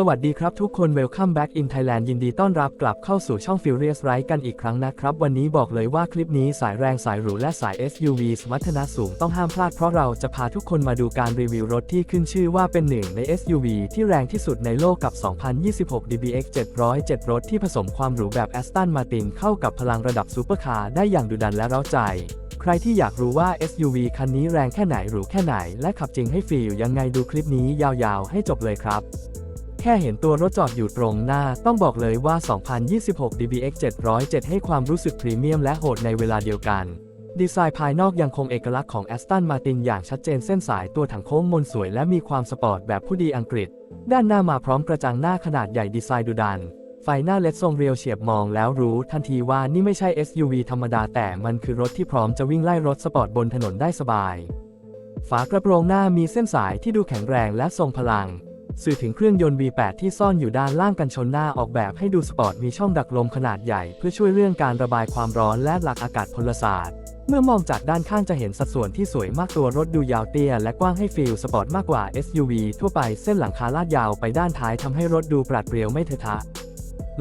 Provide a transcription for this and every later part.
สวัสดีครับทุกคน Welcome back in Thailand ยินดีต้อนรับกลับเข้าสู่ช่อง Furious Ride กันอีกครั้งนะครับ วันนี้บอกเลยว่าคลิปนี้สายแรงสายหรูและสาย SUV สมรรถนะสูงต้องห้ามพลาดเพราะเราจะพาทุกคนมาดูการรีวิวรถที่ขึ้นชื่อว่าเป็นหนึ่งใน SUV ที่แรงที่สุดในโลกกับ 2026 DBX 707รถที่ผสมความหรูแบบ Aston Martin เข้ากับพลังระดับซูเปอร์คาร์ได้อย่างดุดันและเร้าใจใครที่อยากรู้ว่า SUV คันนี้แรงแค่ไหนหรูแค่ไหน และขับจริงให้ฟีลยังไงดูคลิปนี้ยาวๆ ให้จบเลยครับ แค่เห็นตัวรถจอดอยู่ตรงหน้า ต้องบอกเลยว่า 2026 DBX 707 ให้ความรู้สึกพรีเมียมและโหดในเวลาเดียวกัน ดีไซน์ภายนอกยังคงเอกลักษณ์ของ Aston Martin อย่างชัดเจนเส้นสายตัวถังโค้งมนสวยและมีความสปอร์ตแบบผู้ดีอังกฤษ ด้านหน้ามาพร้อมกระจังหน้าขนาดใหญ่ดีไซน์ดุดัน ไฟหน้าเล็ดทรงเรียวเฉียบมองแล้วรู้ทันทีว่านี่ไม่ใช่ SUV ธรรมดาแต่มันคือรถที่พร้อมจะวิ่งไล่รถสปอร์ตบนถนนได้สบาย ฝากระโปรงหน้ามีเส้นสายที่ดูแข็งแรงและทรงพลัง สื่อถึงเครื่องยนต์ V8 ที่ซ่อนอยู่ด้านล่างกันชนหน้าออกแบบให้ดูสปอร์ตมีช่องดักลมขนาดใหญ่ เพื่อช่วยเรื่องการระบายความร้อนและหลักอากาศพลศาสตร์ เมื่อมองจากด้านข้างจะเห็นสัดส่วนที่สวยมากตัวรถดูยาวเตี้ย และกว้างให้ฟีลสปอร์ตมากกว่า SUV ทั่วไปเส้นหลังคาลาดยาวไปด้านท้ายทำให้รถดูปราดเปรียวไม่เทอะทะ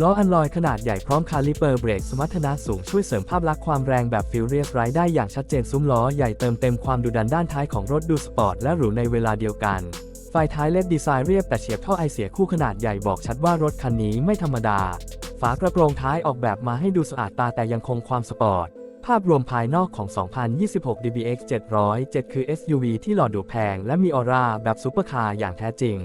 ล้ออันลอยขนาดใหญ่พร้อมคาลิเปอร์เบรกสมรรถนะสูงช่วยเสริมภาพลักษณ์ความแรงแบบฟิลเรียสไรได้อย่างชัดเจนซุ้มล้อใหญ่เติมเต็มความดุดันด้านท้ายของรถดูสปอร์ตและหรูในเวลาเดียวกัน ไฟท้ายเลดดีไซน์เรียบแต่เฉียบท่อไอเสียคู่ขนาดใหญ่บอกชัดว่ารถคันนี้ไม่ธรรมดา ฝากระโปรงท้ายออกแบบมาให้ดูสะอาดตาแต่ยังคงความสปอร์ต ภาพรวมภายนอกของ 2026 DBX 707 คือ SUV ที่หล่อดูแพง และมีออร่าแบบซุปเปอร์คาร์อย่างแท้จริง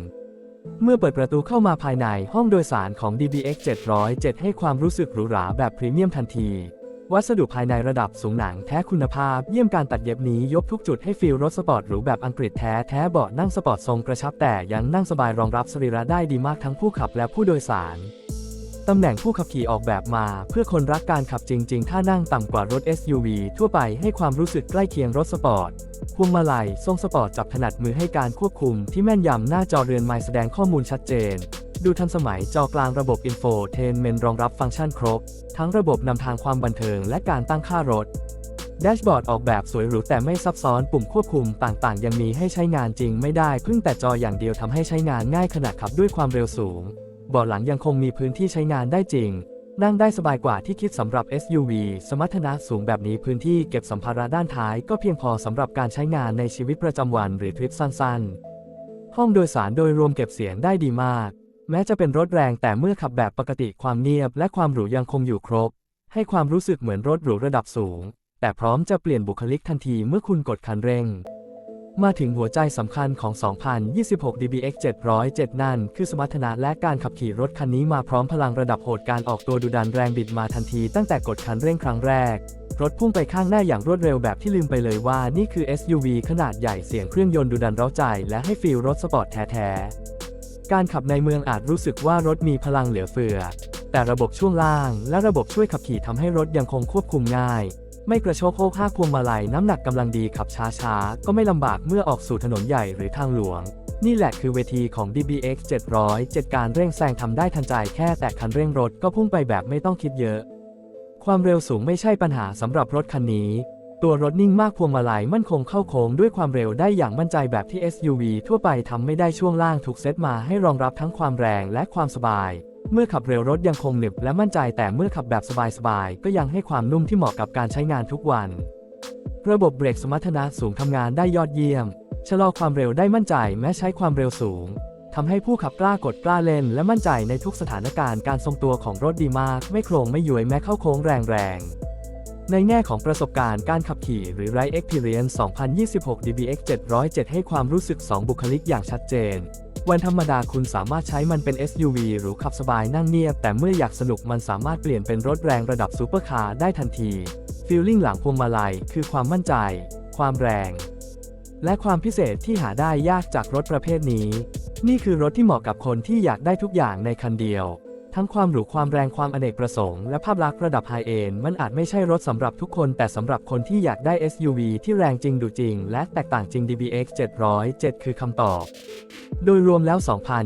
เมื่อเปิดประตูเข้ามาภายในห้องโดยสารของ DBX 707 ให้ความรู้สึกหรูหราแบบพรีเมียมทันที วัสดุภายในระดับสูงหนังแท้คุณภาพ เยี่ยมการตัดเย็บนี้ยกทุกจุดให้ฟีลรถสปอร์ตหรูแบบอังกฤษแท้แท้เบาะนั่งสปอร์ตทรงกระชับแต่ยังนั่งสบายรองรับสรีระได้ดีมากทั้งผู้ขับและผู้โดยสารตำแหน่งผู้ขับขี่ออกแบบมา เพื่อคนรักการขับจริง ๆ ถ้านั่งต่ำกว่ารถ SUV ทั่วไปให้ความรู้สึกใกล้เคียงรถสปอร์ต พวงมาลัย ทรงสปอร์ตจับถนัดมือให้การควบคุมที่แม่นยำหน้าจอเรือนไม้แสดงข้อมูลชัดเจน ดูทันสมัยจอกลางระบบอินโฟเทนเมนรองรับฟังก์ชันครบ ทั้งระบบนำทางความบันเทิงและการตั้งค่ารถ แดชบอร์ดออกแบบสวยหรูแต่ไม่ซับซ้อนปุ่มควบคุมต่างๆ ยังมีให้ใช้งานจริงไม่ได้เพึ่งแต่จออย่างเดียวทำให้ใช้งานง่ายขณะขับด้วยความเร็วสูงเบาะหลังยังคงมีพื้นที่ใช้งานได้จริง นั่งได้สบายกว่าที่คิดสำหรับ SUV สมรรถนะสูงแบบนี้พื้นที่เก็บสัมภาระด้านท้ายก็เพียงพอสำหรับการใช้งานในชีวิตประจำวันหรือทริปสั้นๆ ห้องโดยสารโดยรวมเก็บเสียงได้ดีมาก แม้จะเป็นรถแรงแต่เมื่อขับแบบปกติความเงียบและความหรูยังคงอยู่ครบ ให้ความรู้สึกเหมือนรถหรูระดับสูง แต่พร้อมจะเปลี่ยนบุคลิกทันทีเมื่อคุณกดคันเร่ง มาถึงหัวใจสำคัญของ 2026 DBX 707 นั่น คือสมรรถนะและการขับขี่รถคันนี้มาพร้อมพลังระดับโหดการออกตัวดุดันแรงบิดมาทันทีตั้งแต่กดคันเร่งครั้งแรก รถพุ่งไปข้างหน้าอย่างรวดเร็วแบบที่ลืมไปเลยว่านี่คือ SUV ขนาดใหญ่เสียงเครื่องยนต์ดุดันเร้าใจ และให้ฟีลรถสปอร์ตแท้ๆ การขับในเมืองอาจรู้สึกว่ารถมีพลังเหลือเฟือ แต่ระบบช่วงล่างและระบบช่วยขับขี่ทำให้รถยังคงควบคุมง่าย ไม่กระโชกโคกห้าพวงมาลัยน้ำหนักกำลังดีขับช้าๆ ก็ไม่ลำบากเมื่อออกสู่ถนนใหญ่หรือทางหลวง นี่แหละคือเวทีของ DBX 707การเร่งแซงทำได้ทันใจแค่แต่คันเร่งรถก็พุ่งไปแบบไม่ต้องคิดเยอะ ความเร็วสูงไม่ใช่ปัญหาสำหรับรถคันนี้ ตัวรถนิ่งมากพวงมาลัยมั่นคงเข้าโค้งด้วยความเร็วได้อย่างมั่นใจแบบที่ SUV ทั่วไปทำไม่ได้ช่วงล่างถูกเซตมาให้รองรับทั้งความแรงและความสบาย เมื่อขับเร็วรถยังคงหนึบและมั่นใจแต่เมื่อขับแบบสบายๆก็ยังให้ความนุ่มที่เหมาะกับการใช้งานทุกวัน ระบบเบรกสมรรถนะสูงทำงานได้ยอดเยี่ยม ชะลอความเร็วได้มั่นใจแม้ใช้ความเร็วสูงทำให้ผู้ขับกล้ากดกล้าเล่นและมั่นใจในทุกสถานการณ์การทรงตัวของรถดีมาก ไม่โครงไม่หยวยแม้เข้าโค้งแรงๆ ในแง่ของประสบการณ์การขับขี่หรือ Ride Experience 2026 DBX 707 ให้ความรู้สึก 2 บุคลิกอย่างชัดเจน วันธรรมดาคุณสามารถใช้มันเป็น SUV หรือขับสบายนั่งเงียบ แต่เมื่ออยากสนุกมันสามารถเปลี่ยนเป็นรถแรงระดับซูเปอร์คาร์ได้ทันทีฟีลลิ่งหลังพวงมาลัยคือความมั่นใจ ความแรง และความพิเศษที่หาได้ยากจากรถประเภทนี้ นี่คือรถที่เหมาะกับคนที่อยากได้ทุกอย่างในคันเดียว ทั้งความหรูความแรงความอเนกประสงค์และภาพลักษณ์ระดับไฮเอนมันอาจไม่ใช่รถสำหรับทุกคน แต่สำหรับคนที่อยากได้ SUV ที่แรงจริงดูจริง และแตกต่างจริง DBX 707 คือคำตอบ โดยรวมแล้ว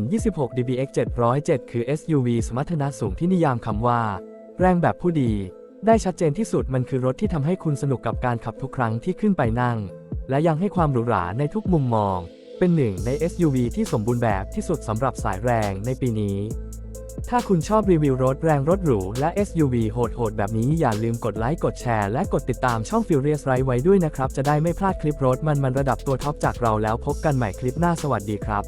2026 DBX 707 คือ SUV สมรรถนะสูงที่นิยามคำว่า แรงแบบผู้ดี ได้ชัดเจนที่สุดมันคือรถที่ทำให้คุณสนุกกับการขับทุกครั้งที่ขึ้นไปนั่ง และยังให้ความหรูหราในทุกมุมมอง เป็นหนึ่งใน SUV ที่สมบูรณ์แบบที่สุดสำหรับสายแรงในปีนี้ ถ้าคุณชอบรีวิวรถแรงรถหรู และ SUV โหดๆ แบบนี้อย่าลืมกดไลค์กดแชร์และกดติดตามช่อง Furious Ride ไว้ด้วยนะครับ จะได้ไม่พลาดคลิปรถมันมันระดับตัวท็อปจากเราแล้วพบกันใหม่คลิปหน้าสวัสดีครับ